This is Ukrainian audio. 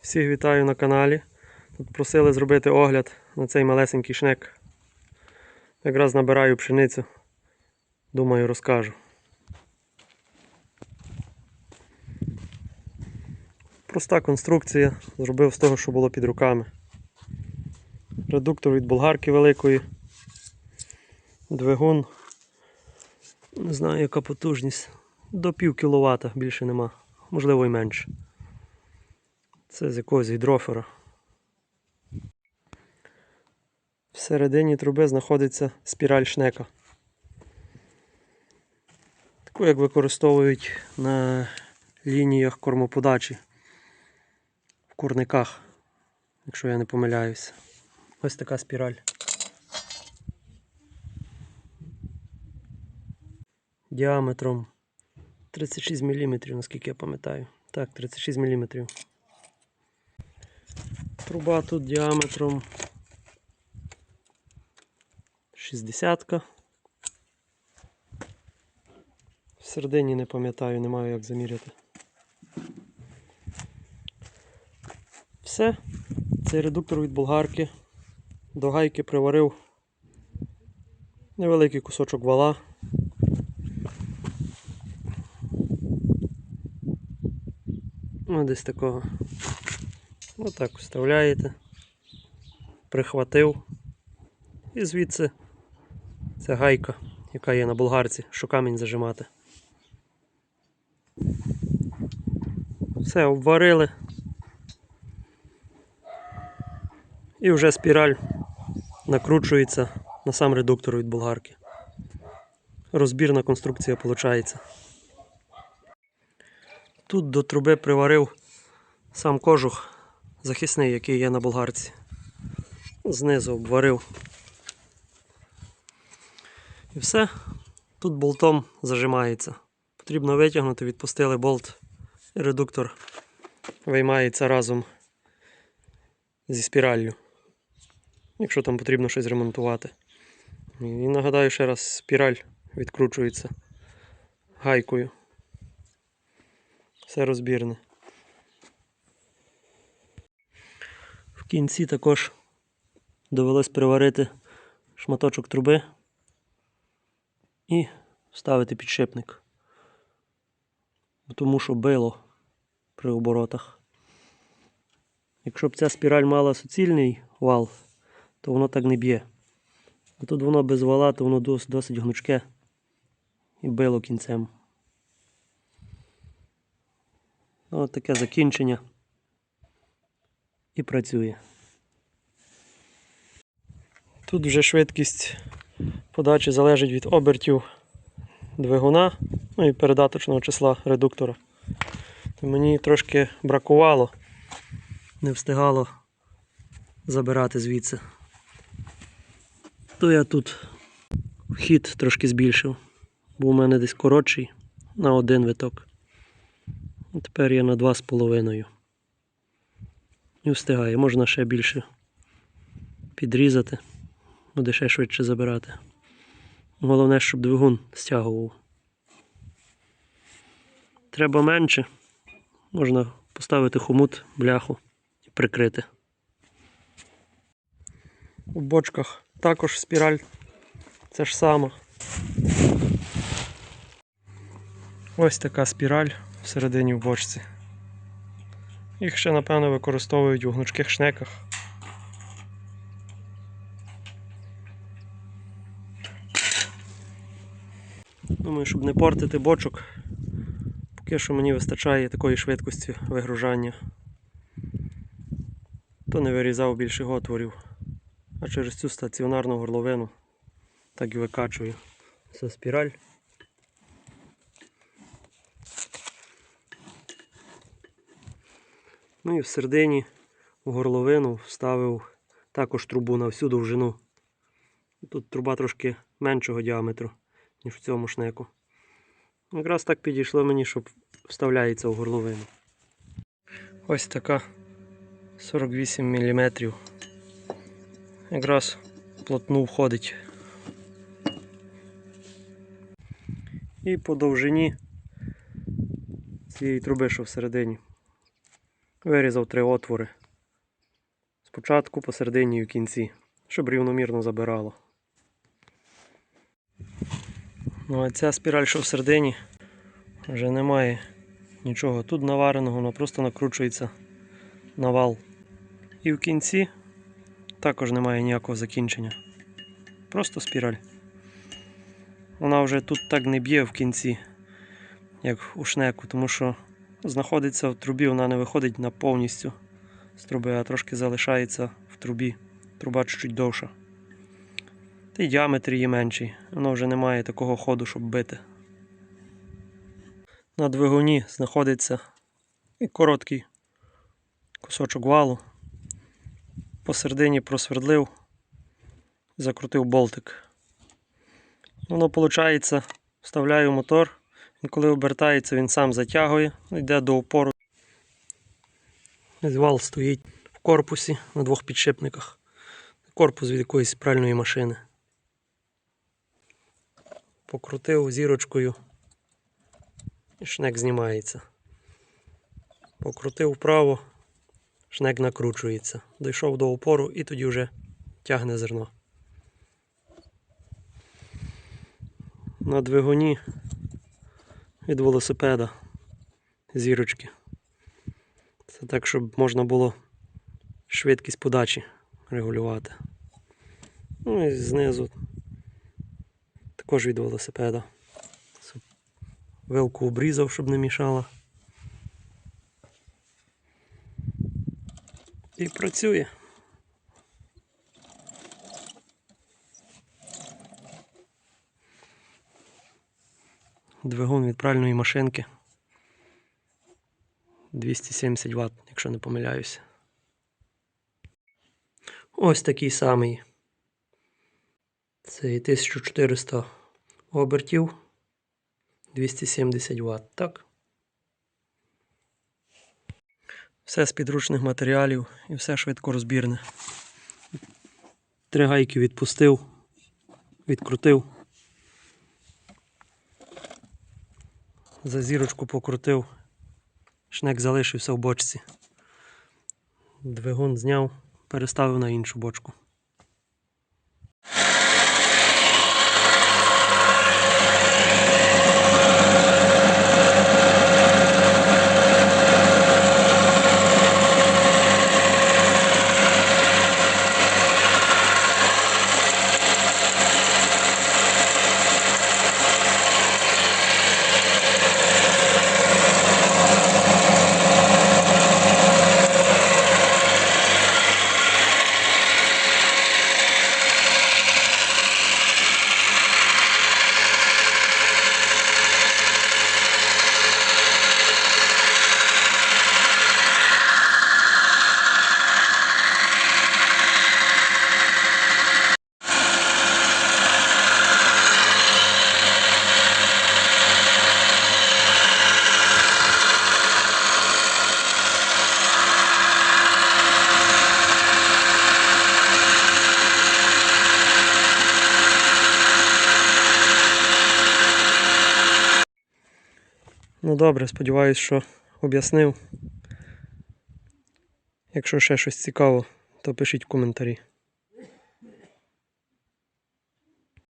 Всіх вітаю на каналі. Тут просили зробити огляд на цей малесенький шнек. Якраз набираю пшеницю. Думаю, розкажу. Проста конструкція. Зробив з того, що було під руками. Редуктор від болгарки великої. Двигун. Не знаю, яка потужність. До пів кіловата більше нема. Можливо і менше. Це з якогось гідрофера. Всередині труби знаходиться спіраль шнека. Таку, як використовують на лініях кормоподачі в курниках, якщо я не помиляюся. Ось така спіраль. Діаметром 36 мм, наскільки я пам'ятаю. Так, 36 мм. Труба тут діаметром 60. Всередині не пам'ятаю, не маю як заміряти. Все. Цей редуктор від болгарки. До гайки приварив невеликий кусочок вала. Ну, десь такого. Отак вставляєте. Прихватив. І звідси ця гайка, яка є на болгарці, що камінь зажимати. Все, обварили. І вже спіраль накручується на сам редуктор від болгарки. Розбірна конструкція виходить. Тут до труби приварив сам кожух захисний, який є на болгарці. Знизу обварив. І все. Тут болтом зажимається. Потрібно витягнути, відпустили болт, і редуктор виймається разом зі спіраллю. Якщо там потрібно щось ремонтувати. І нагадаю ще раз, спіраль відкручується гайкою. Все розбірне. Кінці також довелось приварити шматочок труби і вставити підшипник. Тому що било при оборотах. Якщо б ця спіраль мала суцільний вал, то воно так не б'є. А тут воно без вала, то воно дос- досить гнучке і било кінцем. Ось таке закінчення і працює. Тут вже швидкість подачі залежить від обертів двигуна ну і передаточного числа редуктора. Мені трошки бракувало, не встигало забирати звідси. То я тут хід трошки збільшив, бо у мене десь коротший на один виток. Тепер я на 2,5 і встигає. Можна ще більше підрізати, ну, буде ще швидше забирати. Головне, щоб двигун стягував. Треба менше, можна поставити хомут, бляху і прикрити. У бочках також спіраль, це ж саме. Ось така спіраль всередині в бочці. Їх ще, напевно, використовують у гнучких шнеках. Думаю, щоб не портити бочок, поки що мені вистачає такої швидкості вигружання. То не вирізав більше отворів, а через цю стаціонарну горловину так і викачую. Це спіраль. Ну і всередині в горловину вставив також трубу на всю довжину. Тут труба трошки меншого діаметру, ніж в цьому шнеку. Якраз так підійшло мені, щоб вставляється в горловину. Ось така 48 мм. Якраз плотну входить. І по довжині цієї труби, що всередині. Вирізав три отвори. Спочатку, посередині і в кінці, щоб рівномірно забирало. Ну а ця спіраль, що всередині, вже немає нічого тут навареного, воно просто накручується на вал. І в кінці також немає ніякого закінчення. Просто спіраль. Вона вже тут так не б'є в кінці, як у шнеку, тому що знаходиться в трубі, вона не виходить на повністю з труби, а трошки залишається в трубі. Труба чуть-чуть довша. Та й діаметр її менший. Воно вже не має такого ходу, щоб бити. На двигуні знаходиться і короткий кусочок валу. Посередині просвердлив, закрутив болтик. Воно виходить, вставляю мотор, коли обертається, він сам затягує, йде до опору. Ось Вал стоїть в корпусі на двох підшипниках. Корпус від якоїсь пральної машини. Покрутив зірочкою і шнек знімається. Покрутив вправо, шнек накручується. Дійшов до опору і тоді вже тягне зерно. На двигуні від велосипеда зірочки. Це так, щоб можна було швидкість подачі регулювати. Ну і знизу також від велосипеда. Вилку обрізав, щоб не мішала. І працює. Двигун від пральної машинки. 270 Вт, якщо не помиляюся. Ось такий самий. Це 1400 обертів. 270 Вт, так? Все з підручних матеріалів і все швидко розбірне. Три гайки відпустив, відкрутив. За зірочку покрутив. Шнек залишився в бочці. Двигун зняв, переставив на іншу бочку. Ну добре, сподіваюсь, що об'яснив. Якщо ще щось цікаво, то пишіть в коментарі.